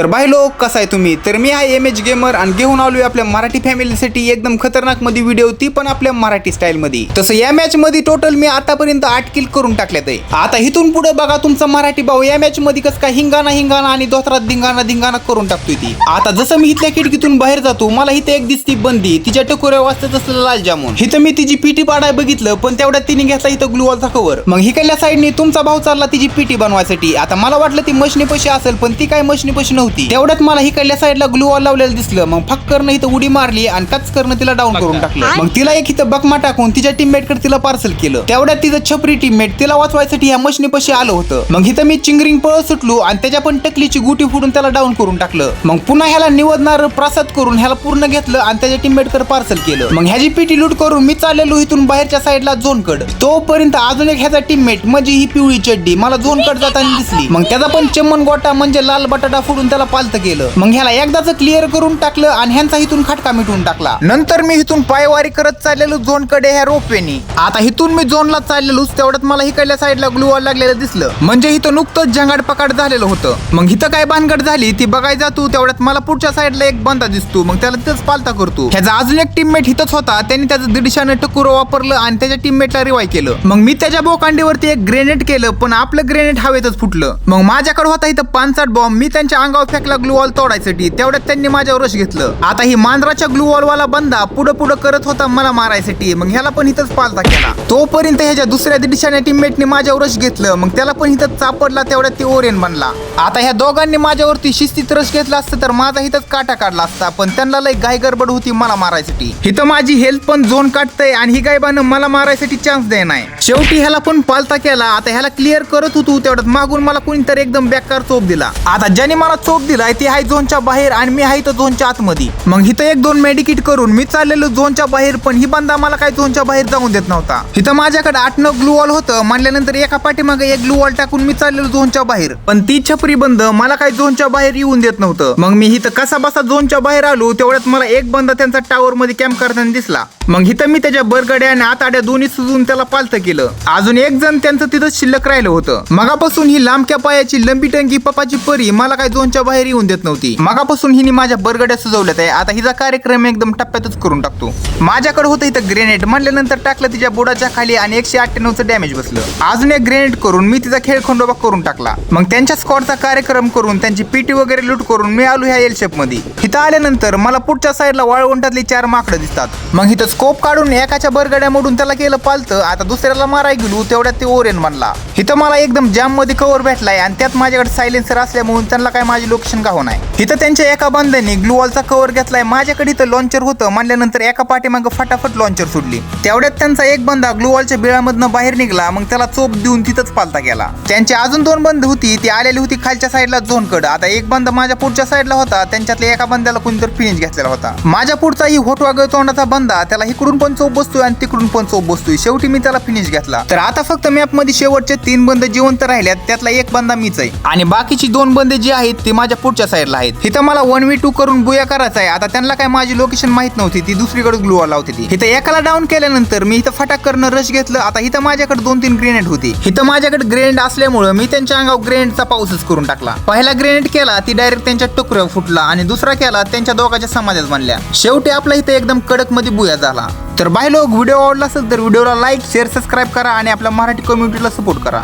तर बाय लोक कसा आहे तुम्ही? तर मी आहे एम एच गेमर आणि घेऊन आलोय आपल्या मराठी फॅमिलीसाठी एकदम खतरनाकमध्ये व्हिडिओ ती पण आपल्या मराठी स्टाईल मध्ये. तसं या मॅच मध्ये टोटल मी आतापर्यंत आठ किल करून टाकल्यात आहे. आता इथून पुढे बघा तुमचा मराठी भाऊ. या मॅच मध्ये कसं काय हिंगाणा हिंगाणा आणि दोतरात धिंगाणा धिंगाणा करून टाकतोय ती. आता जसं मी इथल्या खिडकीतून बाहेर जातो मला इथे एक दिसती बंदी. तिच्या टकोऱ्या वाचत असलेला लाल जामून. हिथं मी तिची पिटी पाडाय बघितलं पण तेवढ्यात तिने घेतला इथं ग्लुवॉलचा कवर मग हिकडल्या साईडने तुमचा भाऊ चालला तिची पिटी बनवायसाठी. आता मला वाटलं ती मशनी पशी असेल पण ती काय मशनी पशी नव्हती. तेवढ्यात मला हिकडल्या साईडला ग्लुवॉल लावलेलं दिसलं. मग फक्करनं इथं उडी मारली आणि कचकरनं तिला डाऊन करून टाकलं. मग तिला एक इथं बकमा टाकून तिच्या टीममेटकडे तिला पार्सल केलं. तेवढ्यात तिचं छपरी टीममेट तिला वाचवायसाठी ह्या मशनी पशी आलं होतं. मग इथं मी चिंगरिंग पळत सुटलो आणि त्याच्या पण टकलीची गुटी फोडून त्याला डाऊन करून टाकलं. मग पुन्हा ह्याला निवडणार प्रसाद करून ह्याला पूर्ण घेतलं आणि त्याच्या टीममेटकडे पार्सल केलं. मग ह्याची पिटी लूट करून मी चाललेलो इथून बाहेरच्या साईडला झोन कड. तोपर्यंत अजून एक ह्याचा टीममेट म्हणजे ही पिवळी चड्डी मला झोन कड जाताना दिसली. मग त्याचा पण चम्मन गोटा म्हणजे लाल बटाटा फोडून त्याला पालत केलं. मग ह्याला एकदाच क्लिअर करून टाकलं आणि ह्यांचा इथून खटका मिटवून टाकला. नंतर मी इथून पायवारी करत चाललेलो झोनकडे ह्या रोपवेनी आता इथून मी झोनला चाललेलोच तेवढ्यात मला इकडल्या साईडला ग्लुवॉल लागलेलं दिसलं. म्हणजे इथं नुकतंच झंगाड पकाड झालेलं होतं. मग इथं काय भानगड झाली ती बघाय जातो तेवढ्यात मला पुढच्या साईडला एक बंदा दिसतो मग त्याला तिथंच पालता करतो. ह्याचा अजून एक टीममेट इथंच होता त्यांनी त्याचं दीडशानं टकुर वापरलं आणि त्याच्या टीममेटला रिवाय केलं. मग मी त्याच्या बोकांडीवरती एक ग्रेनेड केलं पण आपलं ग्रेनेड हवेतच फुटलं. मग माझ्याकडे होता इथं पानसाट बॉम्ब मी त्यांच्या अंगावर फेकला ग्लुवॉल तोडायसाठी तेवढ्यात त्यांनी माझ्यावर रश घेतलं. आता ही मांजराच्या ग्लुवॉल वाला बंदा पुढे पुढे करत होता मला मारायसाठी. मग ह्याला पण इथंच पालता केला. तोपर्यंत ह्याच्या दुसऱ्या दिशाने टीममेटने माझ्यावर रश घेतलं. मग त्याला पण इथं चापडला तेवढ्यात ते ओरेन बनला. आता ह्या दोघांनी माझ्यावरती शिस्तीत रश घेतला असतं तर माझा इथंच काटा काढला असता. पण त्यांना लय गाय गडबड होती मला मारायसाठी. इथं माझी हेल्थ पण झोन काटतंय आणि ही गायबानं मला मारायसाठी चान्स दे नाही. शेवटी ह्याला पण पालता केला. आता ह्याला क्लिअर करत होतो तेवढ्यात मागून मला कोणीतरी एकदम बेकार चोप दिला. आता ज्याने मला चोप दिलाय ते आहे झोनच्या बाहेर आणि मी आहे इथं झोनच्या आतमध्ये. मग इथं एक दोन मेडिकिट करून मी चाललेलो झोनच्या बाहेर पण ही बंदा मला काय झोनच्या बाहेर जाऊन देत नव्हता. इथं माझ्याकडे आठ नऊ ग्लुवॉल होतं म्हणल्यानंतर एका पाठीमागे एक ग्लू वॉल टाकून मी चाललेलो झोनच्या बाहेर. पण ती छपरी बंद मला काय झोनच्या बाहेर येऊन देत नव्हतं. मग मी इथं कसा बसा झोनच्या बाहेर आलो तेवढ्यात मला एक बंदा त्यांचा टावर मध्ये कॅम्प करताना दिसला. मग इथं मी त्याच्या बरगड्या आणि आताड्या दोन्ही सुजून त्याला पालत केलं. अजून एक जण त्यांचं तिथं शिल्लक राहिलं होतं. मगापासून ही लांबक्या पायाची लंबी टंगी पपाची परी मला काय झोनच्या बाहेर येऊन देत नव्हती. मगापासून हिने माझ्या बरगड्या सजवल्यात आहे. आता हिचा कार्यक्रम एकदम टप्प्यातच करून टाकतो. माझ्याकडे होतं इथं ग्रेनेड. म्हणल्यानंतर टाकलं तिच्या बोडाच्या खाली आणि एकशे अठ्ठ्याण्णवचं डॅमेज बसलं. अजून एक ग्रेनेड करून मी तिचा खेळ खंडोबा करून टाकला. मग त्यांच्या स्कॉडचा कार्यक्रम करून त्यांची पीटी वगैरे लूट करून मी आलो ह्या एल शेपमध्ये इथं आल्यानंतर मला पुढच्या साईडला वाळवंटातली चार माकडं दिसतात. मग इथं स्कोप काढून एकाच्या बरगड्या मोडून त्याला केलं पालतं. आता दुसऱ्याला माराय गेलो तेवढ्यात ते ओरेन बनला. इथं मला एकदम जाममध्ये कव्हर भेटलाय आणि त्यात माझ्याकडे सायलेन्सर असल्यामुळे त्यांना काय माझी लोकेशन का होणार? तिथं त्यांच्या एका बंदाने ग्लुवॉलचा कव्हर घेतलाय. माझ्याकडे इथं लॉन्चर होतं. म्हणल्यानंतर एका पाठीमागं फटाफट लॉन्चर सुटली. तेवढ्यात त्यांचा एक बंदा ग्लुवॉलच्या बिळामधनं बाहेर निघला. मग त्याला चोप देऊन तिथंच पालता गेला. त्यांची अजून दोन बंद होती. ती आलेली होती खालच्या साईडला झोन कड आता एक बंद माझ्या पुढच्या साईडला होता. त्यांच्यातल्या एका बंद्याला कोणीतरी फिनिश घेतलेला होता. माझ्या पुढचा ही होटवा तोंडाचा बंदा त्याला इकडून पण चोप बसतोय आणि तिकडून पण चोप बसतोय. शेवटी मी त्याला फिनिश घेतला. तर आता फक्त मॅपमध्ये शेवटचे तीन बंद जिवंत राहिल्यात. त्यातला एक बंदा मीच आहे. आणि बाकीची दोन बंद जी आहेत ती माझ्या पुढच्या साईडला आहेत. इथं मला वन वी टू करून बुया करायचा आहे आता त्यांना काय माझी लोकेशन माहीत नव्हती ती दुसरीकडे ग्लुवा लावते ती. इथं एकाला डाऊन केल्यानंतर मी इथं फटाक करणं रश घेतलं. आता इथं माझ्याकडे दोन तीन ग्रेनेड होती. इथं माझ्याकडे ग्रेनेड असल्यामुळे मी त्यांच्या अंगावर ग्रेनेडचा पाऊसच करून टाकला. पहिला ग्रेनेड केला ती डायरेक्ट त्यांच्या टुकऱ्या फुटला आणि दुसरा केला त्यांच्या दोघांच्या समाजात बनल्या. शेवटी आपला इथं एकदम कडकमध्ये बुया झाला. तर बाय लोक व्हिडिओ आवडला असेल तर व्हिडिओला लाईक शेअर सबस्क्राईब करा आणि आपल्या मराठी कम्युनिटीला सपोर्ट करा.